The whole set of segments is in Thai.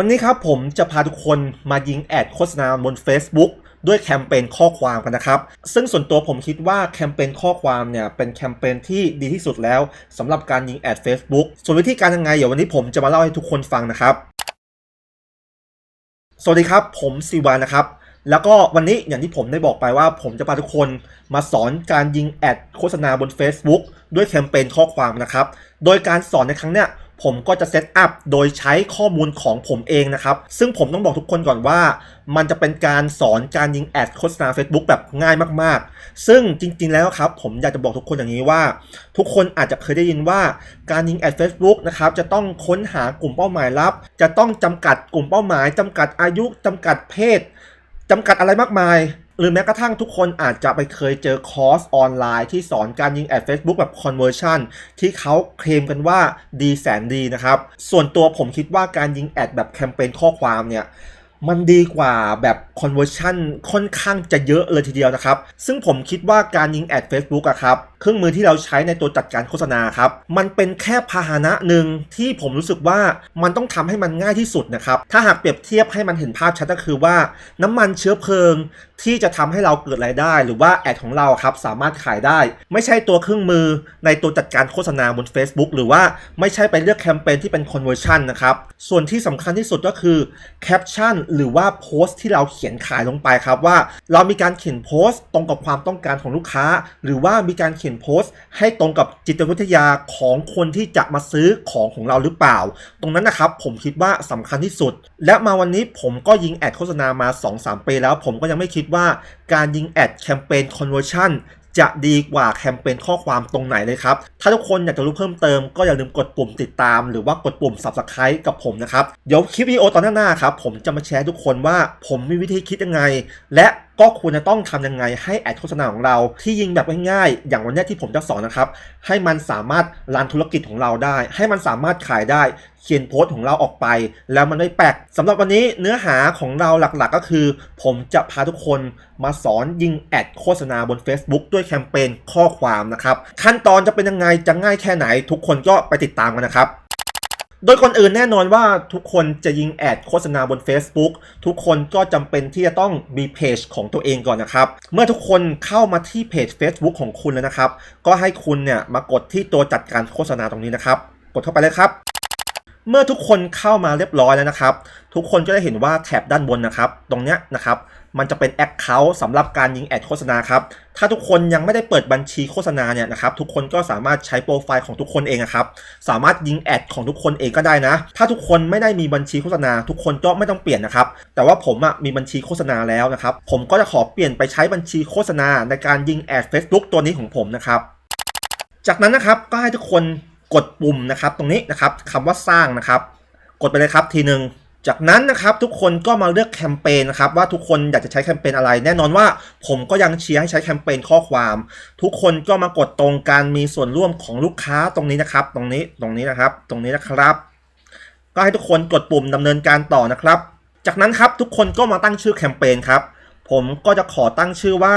วันนี้ครับผมจะพาทุกคนมายิงแอดโฆษณาบน Facebook ด้วยแคมเปญข้อความกันนะครับ ซึ่งส่วนตัวผมคิดว่าแคมเปญข้อความเนี่ยเป็นแคมเปญที่ดีที่สุดแล้วสำหรับการยิงแอด Facebook ส่วนวิธีการยังไงเดี๋ยววันนี้ผมจะมาเล่าให้ทุกคนฟังนะครับ สวัสดีครับ ผมซีวานะครับ แล้วก็วันนี้อย่างที่ผมได้บอกไปว่า ผมจะพาทุกคนมาสอนการยิงแอดโฆษณาบน Facebook ด้วยแคมเปญข้อความนะครับ โดยการสอนในครั้งเนี้ย ผมก็จะเซตอัพโดยใช้ข้อมูลของผมเองนะครับ ซึ่งผมต้องบอกทุกคนก่อนว่า มันจะเป็นการสอนการยิงแอดโฆษณา Facebook แบบง่ายมากๆ ซึ่งจริง ๆ แล้วครับ ผมอยากจะบอกทุกคนอย่างนี้ว่า ทุกคนอาจจะเคยได้ยินว่าการยิงแอด Facebook นะครับจะต้องค้นหากลุ่มเป้าหมายลับ จะต้องจำกัดกลุ่มเป้าหมายจำกัดอายุจำกัดเพศจำกัดอะไรมากมาย หรือแม้กระทั่งทุกคนอาจจะไปเคยเจอคอร์สออนไลน์ที่สอนการยิงแอด Facebook แบบ conversion ที่เขาเคลมกันว่าดีแสนดีนะครับ ส่วนตัวผมคิดว่าการยิงแอดแบบแคมเปญข้อความเนี่ยมันดีกว่าแบบ conversion ค่อนข้างจะเยอะเลยทีเดียวนะครับ ซึ่งผมคิดว่าการยิงแอด Facebook อะครับเครื่องมือที่เราใช้ในตัวจัดการโฆษณาครับ มันเป็นแค่พาหนะหนึ่งที่ผมรู้สึกว่ามันต้องทำให้มันง่ายที่สุดนะครับ ถ้าหากเปรียบเทียบให้มันเห็นภาพชัดก็คือว่า น้ำมันเชื้อเพลิงที่จะทำให้เราเกิดรายได้ หรือว่าแอดของเราครับสามารถขายได้ ไม่ใช่ตัวเครื่องมือในตัวจัดการโฆษณาบน Facebook หรือว่าไม่ใช่ไปเลือกแคมเปญที่เป็น conversion นนะครับ ส่วนที่สำคัญที่สุดก็คือแคปชั่นหรือว่าโพสต์ที่เราเขียนขายลงไปครับว่า เรามีการเขียนโพสต์ตรงกับความต้องการของลูกค้า หรือว่ามีการเขียนโพสต์ ให้ตรงกับจิตวิทยาของคนที่จะมาซื้อของของเราหรือเปล่า ตรงนั้นนะครับผมคิดว่าสำคัญที่สุด และมาวันนี้ผมก็ยิงแอดโฆษณามา 2-3 ปีแล้ว ผมก็ยังไม่คิดว่าการยิงแอดแคมเปญ conversion จะดีกว่าแคมเปญข้อความตรงไหนเลยครับ ถ้าทุกคนอยากจะรู้เพิ่มเติมก็อย่าลืมกดปุ่มติดตาม หรือว่ากดปุ่ม subscribe กับผมนะครับ เดี๋ยวคลิปวิดีโอตอนหน้าๆครับ ผมจะมาแชร์ทุกคนว่าผมมีวิธีคิดยังไง และ ก็ควรจะต้องทำยังไงให้แอดโฆษณาของเราที่ยิงแบบง่ายๆ อย่างวันนี้ที่ผมจะสอนนะครับ ให้มันสามารถรันธุรกิจของเราได้ ให้มันสามารถขายได้ เขียนโพสต์ของเราออกไป แล้วมันไม่แปลกสำหรับวันนี้เนื้อหาของเราหลักๆ ก็คือ ผมจะพาทุกคนมาสอนยิงแอดโฆษณาบน Facebook ด้วยแคมเปญข้อความนะครับ ขั้นตอนจะเป็นยังไงจะง่ายแค่ไหน ทุกคนก็ไปติดตามกันนะครับ โดยคนอื่นแน่นอนว่าทุกคนจะยิงแอดโฆษณาบน Facebook ทุกคนก็จำเป็นที่จะต้องมีเพจของตัวเองก่อนนะครับ เมื่อทุกคนเข้ามาที่เพจ Facebook ของคุณแล้วนะครับ ก็ให้คุณเนี่ยมากดที่ตัวจัดการโฆษณาตรงนี้นะครับ กดเข้าไปเลยครับ เมื่อทุกคนเข้ามาเรียบร้อยแล้วนะครับ ทุกคนก็จะเห็นว่าแถบด้านบนนะครับ ตรงเนี้ยนะครับ มันจะเป็น Account สำหรับการยิงแอดโฆษณาครับ ถ้าทุกคนยังไม่ได้เปิดบัญชีโฆษณาเนี่ยนะครับ ทุกคนก็สามารถใช้โปรไฟล์ของทุกคนเองนะครับ สามารถยิงแอดของทุกคนเองก็ได้นะ ถ้าทุกคนไม่ได้มีบัญชีโฆษณา ทุกคนก็ไม่ต้องเปลี่ยนนะครับ แต่ว่าผมอะมีบัญชีโฆษณาแล้วนะครับ ผมก็จะขอเปลี่ยนไปใช้บัญชีโฆษณาในการยิงแอด Facebook ตัวนี้ของผมนะครับ จากนั้นนะครับก็ให้ทุกคนกดปุ่มนะครับ ตรงนี้นะครับคำว่าสร้างนะครับ กดไปเลยครับทีหนึ่ง จากนั้นนะครับทุกคนก็มาเลือกแคมเปญนะครับว่าทุกคนอยากจะใช้แคมเปญอะไร แน่นอนว่าผมก็ยังเชียร์ให้ใช้แคมเปญข้อความ ทุกคนก็มากดตรงการมีส่วนร่วมของลูกค้าตรงนี้นะครับ ตรงนี้ตรงนี้นะครับ ตรงนี้นะครับ ก็ให้ทุกคนกดปุ่มดำเนินการต่อนะครับ จากนั้นครับทุกคนก็มาตั้งชื่อแคมเปญครับ ผมก็จะขอตั้งชื่อว่า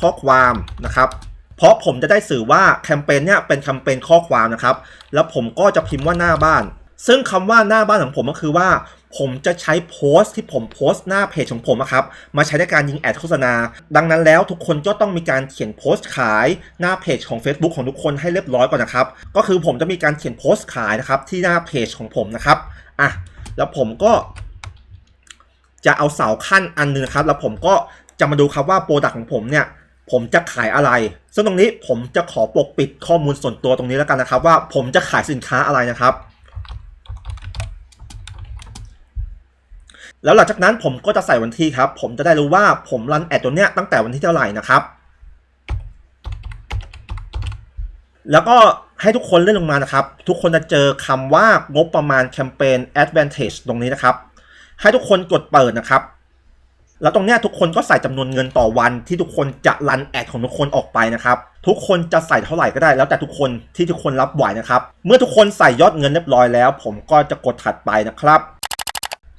ข้อความนะครับ เพราะผมจะได้สื่อว่าแคมเปญเนี่ยเป็นแคมเปญข้อความนะครับ แล้วผมก็จะพิมพ์ว่าหน้าบ้าน ซึ่งคำว่าหน้าบ้านของผมก็คือว่า ผมจะใช้โพสต์ที่ผมโพสต์หน้าเพจของผมนะครับมาใช้ในการยิงแอดโฆษณา ดังนั้นแล้วทุกคนก็ต้องมีการเขียนโพสต์ขายหน้าเพจของ Facebook ของทุกคนให้เรียบร้อยก่อนนะครับ ก็คือผมจะมีการเขียนโพสต์ขายนะครับที่หน้าเพจของผมนะครับอะแล้วผมก็จะเอาเสาขั้นอันนึงนะครับ แล้วผมก็จะมาดูครับว่าโปรดักต์ของผมเนี่ยผมจะขายอะไร ซึ่งตรงนี้ผมจะขอปกปิดข้อมูลส่วนตัวตรงนี้แล้วกันนะครับ ว่าผมจะขายสินค้าอะไรนะครับ แล้วหลังจากนั้นผมก็จะใส่วันที่ครับ ผมจะได้รู้ว่าผมรันแอดตัวเนี้ยตั้งแต่วันที่เท่าไหร่นะครับ แล้วก็ให้ทุกคนเลื่อนลงมานะครับ ทุกคนจะเจอคำว่างบประมาณแคมเปญ Advantage ตรงนี้นะครับ ให้ทุกคนกดเปิดนะครับ แล้วตรงเนี้ยทุกคนก็ใส่จำนวนเงินต่อวันที่ทุกคนจะรันแอดของทุกคนออกไปนะครับ ทุกคนจะใส่เท่าไหร่ก็ได้ แล้วแต่ทุกคนที่ทุกคนรับไหวนะครับ เมื่อทุกคนใส่ยอดเงินเรียบร้อยแล้ว ผมก็จะกดถัดไปนะครับ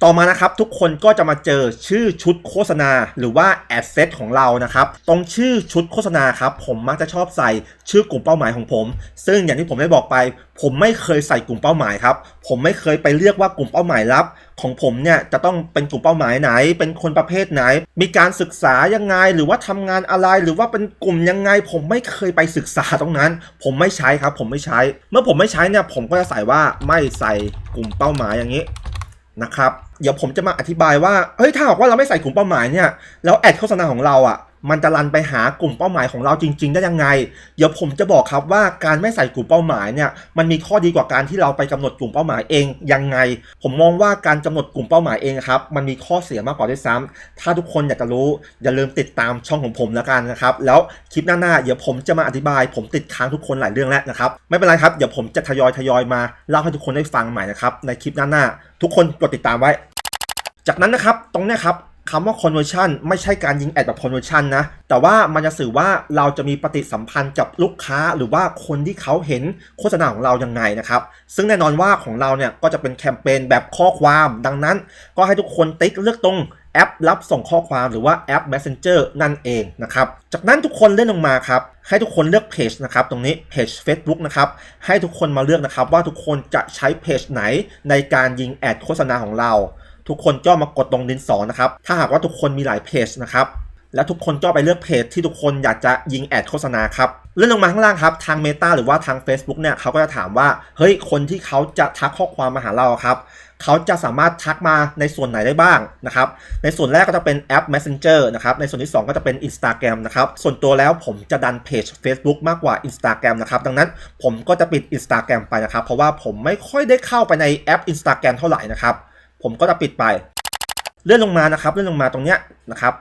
ต่อมานะครับทุกคนก็จะมาเจอชื่อชุดโฆษณา หรือว่าแอดเซตของเรานะครับตรงชื่อชุดโฆษณาครับผมมักจะชอบใส่ชื่อกลุ่มเป้าหมายของผม ซึ่งอย่างที่ผมได้บอกไป ผมไม่เคยใส่กลุ่มเป้าหมายครับผมไม่เคยไปเรียกว่ากลุ่มเป้าหมายลับ ของผมเนี่ยจะต้องเป็นกลุ่มเป้าหมายไหน เป็นคนประเภทไหน มีการศึกษายังไง หรือว่าทำงานอะไรหรือว่าเป็นกลุ่มยังไง ผมไม่เคยไปศึกษาตรงนั้น ผมไม่ใช้ครับ ผมไม่ใช้ เมื่อผมไม่ใช้เนี่ยผมก็จะใส่ว่าไม่ใส่กลุ่มเป้าหมายอย่างนี้นะครับ เดี๋ยวผมจะมาอธิบายว่าเฮ้ยถ้าหากว่าเราไม่ใส่กลุ่มเป้าหมายเนี่ยแล้วแอดโฆษณาของเราอะมันจะรันไปหากลุ่มเป้าหมายของเราจริง ๆ ได้ยังไง เดี๋ยวผมจะบอกครับว่าการไม่ใส่กลุ่มเป้าหมายเนี่ยมันมีข้อดีกว่าการที่เราไปกำหนดกลุ่มเป้าหมายเองยังไง ผมมองว่าการกำหนดกลุ่มเป้าหมายเองครับมันมีข้อเสียมากกว่าด้วยซ้ำถ้าทุกคนอยากจะรู้อย่าลืมติดตามช่องของผมแล้วกันนะครับแล้วคลิปหน้าๆเดี๋ยวผมจะมาอธิบาย ผมติดค้างทุกคนหลายเรื่องแล้วนะครับไม่เป็นไรครับเดี๋ยวผมจะทยอยทยอยมาเล่าให้ทุกคนได้ฟังใหม่นะครับในคลิปหน้าๆทุกคนกดติดตามไว้ จากนั้นนะครับตรงนี้ครับคำว่า conversion ไม่ใช่การยิงแอดแบบ conversion นะ แต่ว่ามันจะสื่อว่าเราจะมีปฏิสัมพันธ์กับลูกค้าหรือว่าคนที่เขาเห็นโฆษณาของเรายังไงนะครับ ซึ่งแน่นอนว่าของเราเนี่ยก็จะเป็นแคมเปญแบบข้อความ ดังนั้น ก็ให้ทุกคนติ๊กเลือกตรงแอปรับส่งข้อความหรือว่าแอป Messenger นั่นเองนะครับ จากนั้นทุกคนเล่นลงมาครับ ให้ทุกคนเลือกเพจนะครับตรงนี้เพจ Facebook นะครับ ให้ทุกคนมาเลือกนะครับว่าทุกคนจะใช้เพจไหนในการยิงแอดโฆษณาของเรา ทุกคนก็มากดตรงดินสอนะครับ ถ้าหากว่าทุกคนมีหลายเพจนะครับแล้วทุกคนก็ไปเลือกเพจที่ทุกคนอยากจะยิงแอดโฆษณาครับเลื่อนลงมาข้างล่างครับ ทาง Meta หรือว่าทาง Facebook เนี่ยเขาก็จะถามว่า เฮ้ย คนที่เขาจะทักข้อความมาหาเราครับเขาจะสามารถทักมาในส่วนไหนได้บ้างนะครับ ในส่วนแรกก็จะเป็นแอป Messenger นะครับ ในส่วนที่ 2 ก็จะเป็น Instagram นะครับ ส่วนตัวแล้วผมจะดันเพจ Facebook มากกว่า Instagram นะครับ ดังนั้นผมก็จะปิด Instagram ไปนะครับ เพราะว่าผมไม่ค่อยได้เข้าไปในแอป Instagram เท่าไหร่นะครับ ผมก็จะปิดไป เลื่อนลงมานะครับ เลื่อนลงมาตรงเนี้ยนะครับ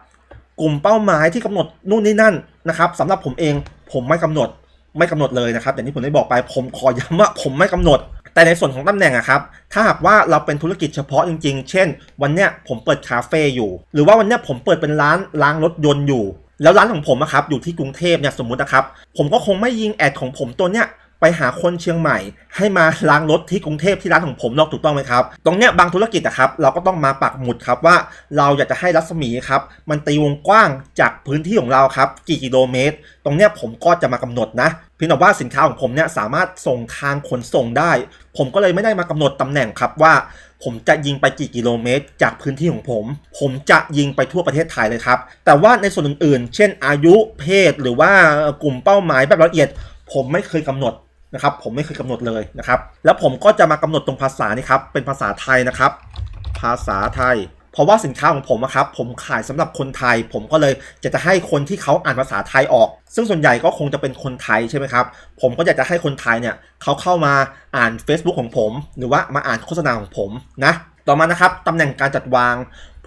กลุ่มเป้าหมายที่กำหนดนู่นนี่นั่นนะครับสำหรับผมเองผมไม่กำหนดไม่กำหนดเลยนะครับอย่างที่ผมได้บอกไป ผมขอย้ำว่าผมไม่กำหนด แต่ในส่วนของตำแหน่งอะครับ ถ้าหากว่าเราเป็นธุรกิจเฉพาะจริงๆ เช่น วันเนี้ยผมเปิดคาเฟ่อยู่ หรือว่าวันเนี้ยผมเปิดเป็นร้านล้างรถยนต์อยู่ แล้วร้านของผมอะครับอยู่ที่กรุงเทพเนี่ยสมมุตินะครับ ผมก็คงไม่ยิงแอดของผมตัวเนี้ย ไปหาคนเชียงใหม่ ให้มาล้างรถที่กรุงเทพที่ร้านของผมหรอกถูกต้องไหมครับ ตรงเนี้ยบางธุรกิจอะครับเราก็ต้องมาปักหมุดครับว่าเราอยากจะให้รัศมีครับมันตีวงกว้างจากพื้นที่ของเราครับกี่กิโลเมตร ตรงเนี้ยผมก็จะมากำหนดนะเพียงแต่ว่าสินค้าของผมเนี่ยสามารถส่งทางขนส่งได้ ผมก็เลยไม่ได้มากำหนดตำแหน่งครับว่า ผมจะยิงไปกี่กิโลเมตร จากพื้นที่ของผม ผมจะยิงไปทั่วประเทศไทยเลยครับ แต่ว่าในส่วนอื่นๆ เช่นอายุเพศหรือว่ากลุ่มเป้าหมายแบบละเอียด ผมไม่เคยกำหนด นะครับผมไม่เคยกำหนดเลยนะครับ แล้วผมก็จะมากำหนดตรงภาษานี่ครับเป็นภาษาไทยนะครับ ภาษาไทย เพราะว่าสินค้าของผมอะครับผมขายสำหรับคนไทย ผมก็เลยจะจะให้คนที่เขาอ่านภาษาไทยออก ซึ่งส่วนใหญ่ก็คงจะเป็นคนไทยใช่ไหมครับผมก็อยากจะให้คนไทยเนี่ยเขาเข้ามาอ่าน Facebook ของผม หรือว่ามาอ่านโฆษณาของผมนะต่อมานะครับตำแหน่งการจัดวาง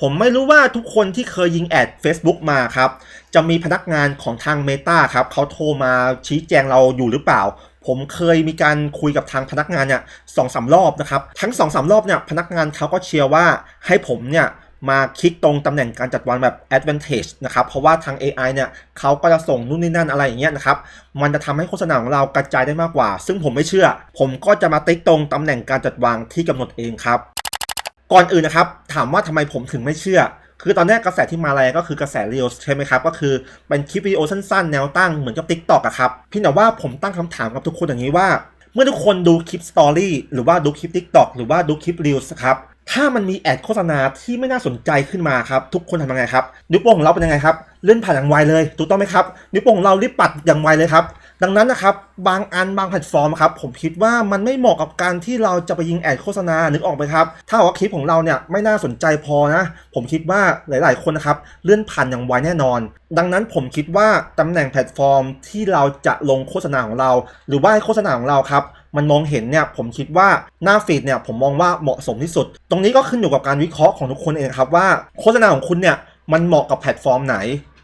ผมไม่รู้ว่าทุกคนที่เคยยิงแอด Facebook มาครับ จะมีพนักงานของทาง Meta ครับเขาโทรมาชี้แจงเราอยู่หรือเปล่า ผมเคยมีการคุยกับทางพนักงานเนี่ยสองสารอบนะครับ ทั้งสองสารอบเนี่ยพนักงานเขาก็เชียร์ว่าให้ผมเนี่ยมาคลิกตรงตำแหน่งการจัดวางแบบ advantage นะครับ เพราะว่าทาง AI เนี่ยเขาก็จะส่งนู่นนี่นั่นอะไรอย่างเงี้ยนะครับ มันจะทำให้โฆษณาของเรากระจายได้มากกว่า ซึ่งผมไม่เชื่อ ผมก็จะมาติ๊กตรงตำแหน่งการจัดวางที่กำหนดเองครับ ก่อนอื่นนะครับ ถามว่าทำไมผมถึงไม่เชื่อ คือตอนแรกกระแสที่มาแรงก็คือกระแส Reels ใช่ไหมครับ ก็คือเป็นคลิปวิดีโอสั้นๆ แนวตั้งเหมือนกับ TikTok อะครับพี่แต่ว่าผมตั้งคำถามกับทุกคนอย่างนี้ว่า เมื่อทุกคนดูคลิป Story หรือว่าดูคลิป TikTok หรือว่าดูคลิป Reels ครับถ้ามันมีแอดโฆษณาที่ไม่น่าสนใจขึ้นมาครับ ทุกคนทำยังไงครับนิ้วโป้งของเราเป็นยังไงครับเลื่อนผ่านอย่างไวเลย ถูกต้องไหมครับนิ้วโป้งของเรารีบปัดอย่างไวเลยครับ ดังนั้นนะครับบางอันบางแพลตฟอร์มครับผมคิดว่ามันไม่เหมาะกับการที่เราจะไปยิงแอดโฆษณานึกออกไหมครับถ้าว่าคลิปของเราเนี่ยไม่น่าสนใจพอนะ ผมคิดว่าหลาย ๆ คนนะครับเลื่อนผ่านอย่างไวแน่นอน ดังนั้นผมคิดว่าตำแหน่งแพลตฟอร์มที่เราจะลงโฆษณาของเรา หรือว่าให้โฆษณาของเราครับมันมองเห็นเนี่ยผมคิดว่าหน้าฟีดเนี่ยผมมองว่าเหมาะสมที่สุด ตรงนี้ก็ขึ้นอยู่กับการวิเคราะห์ของทุกคนเองครับว่าโฆษณาของคุณเนี่ยมันเหมาะกับแพลตฟอร์มไหน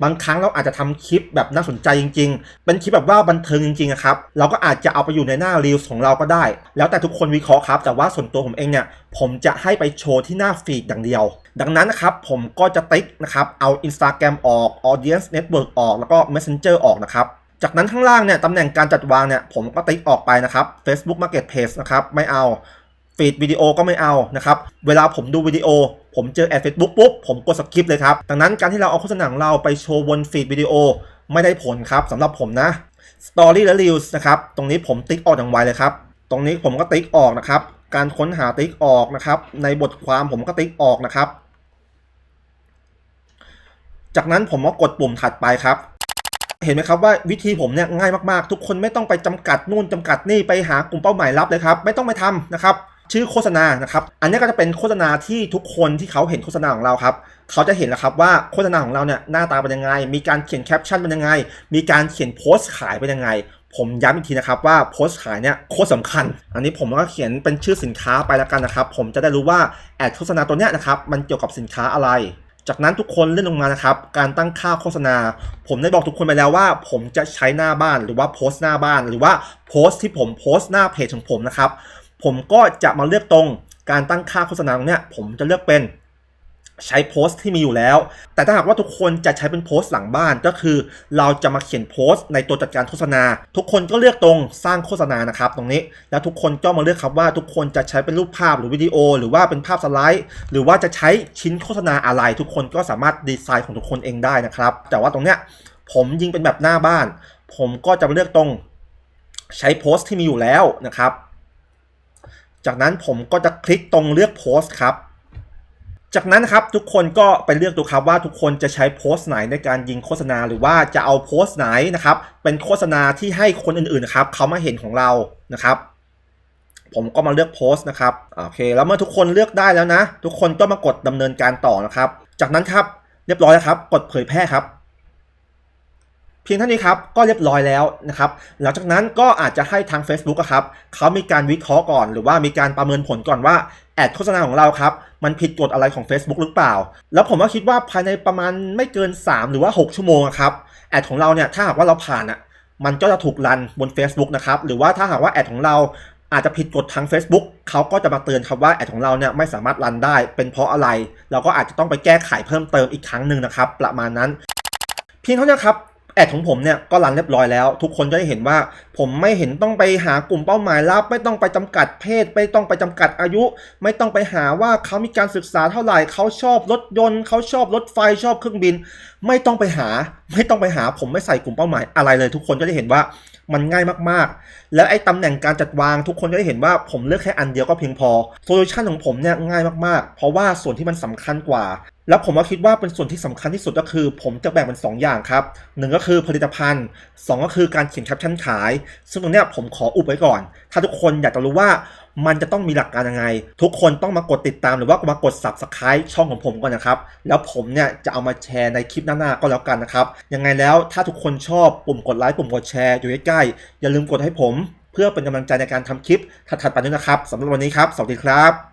บางครั้งเราอาจจะทำคลิปแบบน่าสนใจจริง ๆ เป็นคลิปแบบว่าบันเทิงจริงๆครับ เราก็อาจจะเอาไปอยู่ในหน้า Reels ของเราก็ได้ แล้วแต่ทุกคนวิเคราะห์ครับ แต่ว่าส่วนตัวผมเองเนี่ย ผมจะให้ไปโชว์ที่หน้าฟีดอย่างเดียว ดังนั้นนะครับผมก็จะติ๊กนะครับ เอา Instagram ออก Audience Network ออก แล้วก็ Messenger ออกนะครับจากนั้นข้างล่างเนี่ยตำแหน่งการจัดวางเนี่ยผมก็ติ๊กออกไปนะครับ Facebook Marketplace นะครับไม่เอา ฟีดวิดีโอก็ไม่เอานะครับ เวลาผมดูวิดีโอ ผมเจอแอด Facebook ปุ๊บผมกดสกิปเลยครับ ดังนั้นการที่เราเอาโฆษณาของเราไปโชว์บนฟีดวิดีโอไม่ได้ผลครับสำหรับผมนะ Story และ Reels นะครับ ตรงนี้ผมติ๊กออกอย่างไวเลยครับ ตรงนี้ผมก็ติ๊กออกนะครับ การค้นหาติ๊กออกนะครับ ในบทความผมก็ติ๊กออกนะครับ จากนั้นผมก็กดปุ่มถัดไปครับเห็นไหมครับว่าวิธีผมเนี่ยง่ายมากๆ ทุกคนไม่ต้องไปจำกัดนู่นจำกัดนี่ไปหากลุ่มเป้าหมายลับเลยครับ ไม่ต้องไปทำนะครับ ชื่อโฆษณานะครับอันนี้ก็จะเป็นโฆษณาที่ทุกคนที่เขาเห็นโฆษณาของเราครับเขาจะเห็นแล้วครับว่าโฆษณาของเราเนี่ยหน้าตาเป็นยังไง มีการเขียนแคปชั่นเป็นยังไง มีการเขียนโพสต์ขายเป็นยังไง ผมย้ำอีกทีนะครับว่าโพสต์ขายเนี่ยโคตรสำคัญ อันนี้ผมก็เขียนเป็นชื่อสินค้าไปแล้วกันนะครับ ผมจะได้รู้ว่าแอดโฆษณาตัวเนี้ยนะครับมันเกี่ยวกับสินค้าอะไรจากนั้นทุกคนเลื่อนลงมานะครับ การตั้งค่าโฆษณา ผมได้บอกทุกคนไปแล้วว่า ผมจะใช้หน้าบ้านหรือว่าโพสต์หน้าบ้าน หรือว่าโพสต์ที่ผมโพสต์หน้าเพจของผมนะครับ ผมก็จะมาเลือกตรงการตั้งค่าโฆษณาตรงเนี้ยผมจะเลือกเป็นใช้โพสต์ที่มีอยู่แล้ว แต่ถ้าหากว่าทุกคนจะใช้เป็นโพสต์หลังบ้านก็คือ เราจะมาเขียนโพสต์ในตัวจัดการโฆษณา ทุกคนก็เลือกตรงสร้างโฆษณานะครับตรงนี้ แล้วทุกคนก็มาเลือกครับว่าทุกคนจะใช้เป็นรูปภาพหรือวิดีโอ หรือว่าเป็นภาพสไลด์ หรือว่าจะใช้ชิ้นโฆษณาอะไร ทุกคนก็สามารถดีไซน์ของทุกคนเองได้นะครับ แต่ว่าตรงเนี้ยผมยิงเป็นแบบหน้าบ้าน ผมก็จะมาเลือกตรงใช้โพสต์ที่มีอยู่แล้วนะครับ จากนั้นผมก็จะคลิกตรงเลือกโพสต์ครับ จากนั้นครับทุกคนก็ไปเลือกดูครับว่าทุกคนจะใช้โพสต์ไหนในการยิงโฆษณา หรือว่าจะเอาโพสต์ไหนนะครับ เป็นโฆษณาที่ให้คนอื่นๆนะครับเขามาเห็นของเรานะครับ ผมก็มาเลือกโพสต์นะครับโอเค แล้วเมื่อทุกคนเลือกได้แล้วนะ ทุกคนก็มากดดำเนินการต่อนะครับ จากนั้นครับเรียบร้อยแล้วครับ กดเผยแพร่ครับ เพียงเท่านี้ครับก็เรียบร้อยแล้วนะครับหลังจากนั้นก็อาจจะให้ทาง Facebook ครับเขามีการวิเคราะห์ก่อน หรือว่ามีการประเมินผลก่อนว่าแอดโฆษณาของเราครับมันผิดกฎอะไรของ Facebook หรือเปล่า แล้วผมก็คิดว่าภายในประมาณไม่เกิน 3 หรือว่า 6 ชั่วโมงครับแอดของเราเนี่ยถ้าหากว่าเราผ่านอะมันก็จะถูกรันบน Facebook นะครับหรือว่าถ้าหากว่าแอดของเราอาจจะผิดกฎทาง Facebook เขาก็จะมาเตือนครับว่าแอดของเราเนี่ยไม่สามารถรันได้ เป็นเพราะอะไร เราก็อาจจะต้องไปแก้ไขเพิ่มเติมอีกครั้งหนึ่งนะครับ ประมาณนั้น เพียงเท่านี้ครับ แอดของผมเนี่ยก็รันเรียบร้อยแล้ว ทุกคนจะได้เห็นว่า ผมไม่เห็นต้องไปหากลุ่มเป้าหมายลับ ไม่ต้องไปจำกัดเพศ ไม่ต้องไปจำกัดอายุ ไม่ต้องไปหาว่าเขามีการศึกษาเท่าไหร่เขาชอบรถยนต์เขาชอบรถไฟชอบเครื่องบิน ไม่ต้องไปหา ไม่ต้องไปหา ผมไม่ใส่กลุ่มเป้าหมายอะไรเลย ทุกคนจะได้เห็นว่า มันง่ายมากๆ แล้วไอ้ตำแหน่งการจัดวางทุกคนจะได้เห็นว่าผมเลือกแค่อันเดียวก็เพียงพอโซลูชันของผมเนี่ยง่ายมากๆ เพราะว่าส่วนที่มันสำคัญกว่า แล้วผมก็คิดว่าเป็นส่วนที่สำคัญที่สุดก็คือ ผมจะแบ่งเป็น 2 อย่างครับหนึ่งก็คือผลิตภัณฑ์ 2 ก็คือการเขียนแคปชั่นขาย ซึ่งตรงเนี้ยผมขออุบไว้ก่อน ถ้าทุกคนอยากจะรู้ว่า มันจะต้องมีหลักการยังไง ทุกคนต้องมากดติดตามหรือว่ามากด subscribe ช่องของผมก่อนนะครับ แล้วผมเนี่ยจะเอามาแชร์ในคลิปหน้าๆก็แล้วกันนะครับ ยังไงแล้วถ้าทุกคนชอบปุ่มกดไลค์ปุ่มกดแชร์อยู่ใกล้ๆอย่าลืมกดให้ผม เพื่อเป็นกำลังใจในการทำคลิปถัดๆไปด้วยนะครับสำหรับวันนี้ครับ สวัสดีครับ